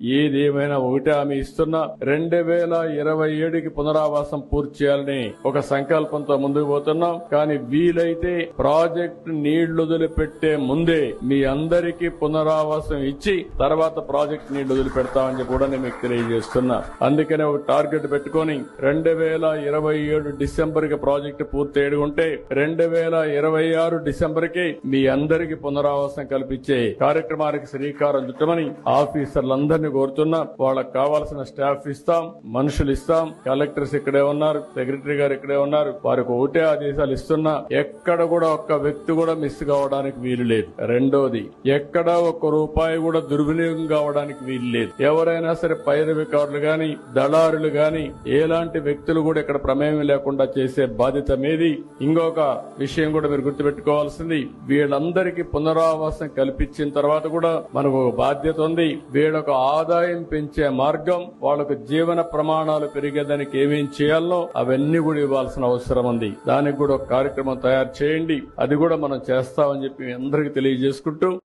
ఏదేమైనా ఒకటే ఆమె ఇస్తున్నా రెండు వేల ఇరవై ఏడుకి పునరావాసం పూర్తి చేయాలని ఒక సంకల్పంతో ముందుకు పోతున్నాం. కానీ వీలైతే ప్రాజెక్ట్ నీళ్ళు వదిలిపెట్టే ముందే మీ అందరికీ పునరావాసం ఇచ్చి తర్వాత ప్రాజెక్ట్ నీళ్ళు వదిలిపెడతామని చెప్పి కూడా నేను మీకు తెలియజేస్తున్నా. అందుకనే ఒక టార్గెట్ పెట్టుకొని రెండు వేల ఇరవై ఏడు డిసెంబర్కి ప్రాజెక్టు పూర్తి ఉంటే రెండు వేల ఇరవై ఆరు డిసెంబర్కి మీ అందరికీ పునరావాసం కల్పించే కార్యక్రమానికి శ్రీకారం చుట్టమని ఆఫీసర్లందరినీ కోరుతున్నా వాళ్ళకి కావాల్సిన స్టాఫ్ ఇస్తాం మనుషులు ఇస్తాం కలెక్టర్స్ ఇక్కడే ఉన్నారు సెక్రటరీ గారు ఇక్కడే ఉన్నారు వారికి ఒకటే ఆదేశాలు ఇస్తున్నా ఎక్కడ కూడా ఒక్క వ్యక్తి కూడా మిస్ కావడానికి వీలు లేదు. రెండోది ఎక్కడ ఒక్క రూపాయి కూడా దుర్వినియోగం కావడానికి వీలు లేదు. ఎవరైనా సరే పైరవికారులు గాని దళారులు గాని ఎలాంటి వ్యక్తులు కూడా ఇక్కడ ప్రమేయం లేకుండా చేసే బాధ్యత మీది. ఇంకొక విషయం కూడా మీరు గుర్తుపెట్టుకోవాల్సింది వీళ్ళందరికీ పునరావాసం కల్పించిన తర్వాత కూడా మనకు ఒక బాధ్యత ఉంది. వీళ్ళకు ఆదాయం పెంచే మార్గం వాళ్ళకు జీవన ప్రమాణాలు పెరిగేదానికి ఏమేం చేయాలో అవన్నీ కూడా ఇవ్వాల్సిన అవసరం ఉంది. దానికి కూడా ఒక కార్యక్రమం తయారు చేయండి. అది కూడా మనం చేస్తామని చెప్పి అందరికి అందరికీ తెలియజేసుకుంటూ